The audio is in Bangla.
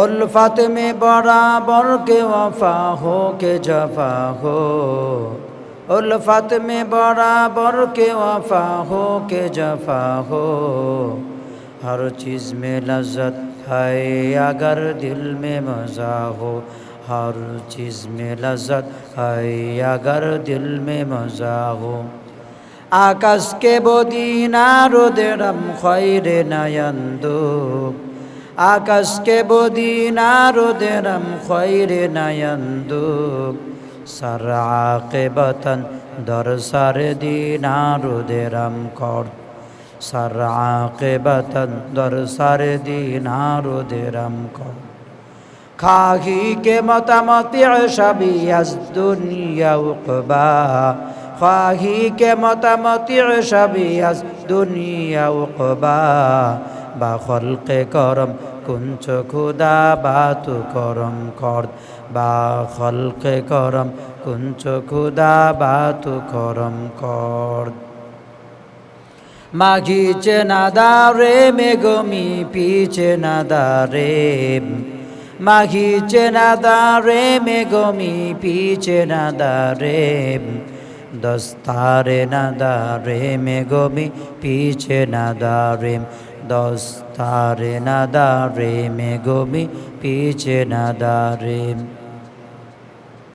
অলফাতে মে বরাবর কে ওফা হো, কে জফা হো। উলফত মে বরাবর কে ওফা হো, কে জফা হো। হর চিজ মে লজ্জত হে আগর দিল মে মজা হো। হর চিজ মে লজ্জত হে আগর দিল মে মজা হো। আকাশকে বদিনা রোদে রম খৈরে নয়ন্দু। আকাশকে বদিনা রোদেরম খৈরে নয়ন্দু সর আকে বতন দর সর দিনা রোদেরম কর। সর আকে বতন দর সর দিনা রোদেরম কর। খাহি কে মতামতি সবই আজ দুনিয়া উকবা। খাহি কে মতামতি সবই আজ দুনিয়া উকবা। বা খলকে করম কুঞ্চ খুদা বা তু করম কর বা খলকে করম কুঞ্চ খুদা বা তু করম কর মাঘিছে নাদারে মেগমি পিছে নাদারে মাঘিছে নাদারে মেগমি পিছে নাদারে দস্তারে নাদারে মেগমি পিছে নাদারে দস্তারে নাদারে মেগমি পিছে নাদারে।